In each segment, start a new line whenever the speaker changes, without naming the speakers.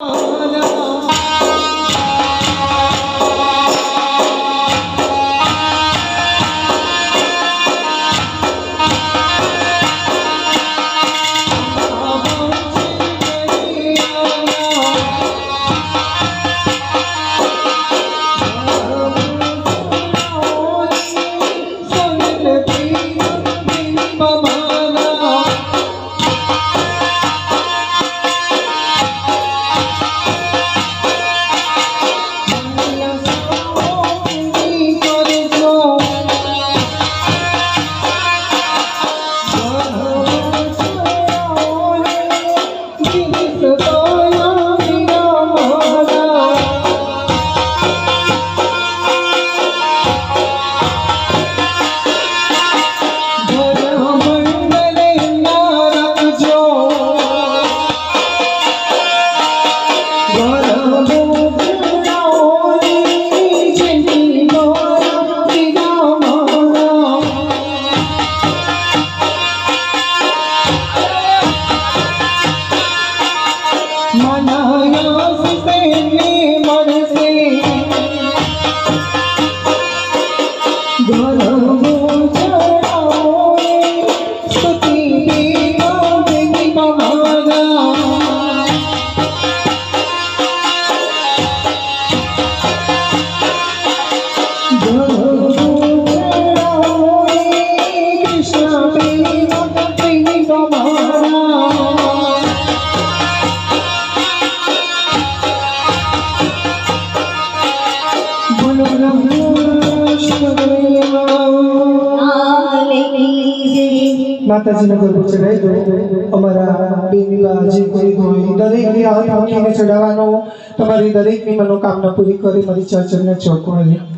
啊呀 માતાજીને ગરબો ચડાવી દો. અમારા બેનીબા જે કોઈ હોય, દરેકની હાથ મૂકીને ચડાવવાનો તમારી દરેકની મનોકામના પૂરી કરી, મારી ચર્ચનને ચોકવાલી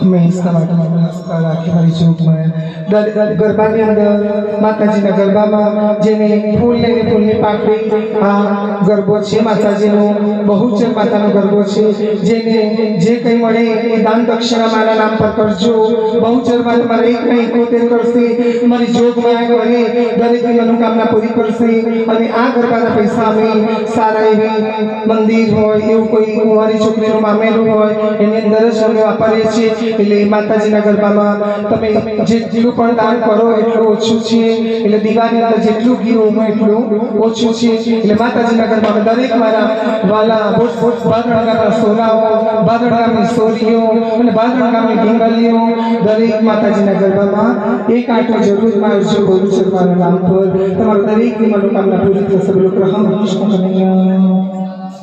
હંમેશા માટે નમસ્કાર રાખી મારી દર ગરબાની અંદર માતાજીના ગરબામાં જેને ફૂલ લઈને ફૂલની પાકડી આ ગરબો છે માતાજીનો બહુચર માતાનો ગરબો છે જેને જે કંઈ મળે એ દાન દક્ષિણા મારા નામ પર કરજો બહુચરમાં તમારે એક નહીં એકોતેર કરશે મારી જોગ માયા કરે દરેકની મનોકામના પૂરી કરશે અને આ ગરબાના પૈસા અમે સારા એવી મંદિર હોય એવું કોઈ કુંવારી છોકરીનું મામેલું હોય એની અંદર જ અમે વાપરીએ છીએ એટલે માતાજીના ગરબામાં તમે જેટલું પણ દાન કરો એટલું ઓછું છે એટલે દીવાની અંદર જેટલું ઘી હોય એટલું ઓછું છે એટલે માતાજીના ગરબામાં દરેક મારા વાલા બાદરણ ગામના સોરાઓ બાદરણ ગામની સોરીઓ અને બાદરણ ગામની ઢીંગલીઓ દરેક માતાજીના ગરબામાં એક આંટો જરૂર મારજો બોલું છે મારા નામ પર તમારું દરેકની મનોકામના પૂરી થશે બોલો ગ્રહમ વિષ્ણુ કનૈયા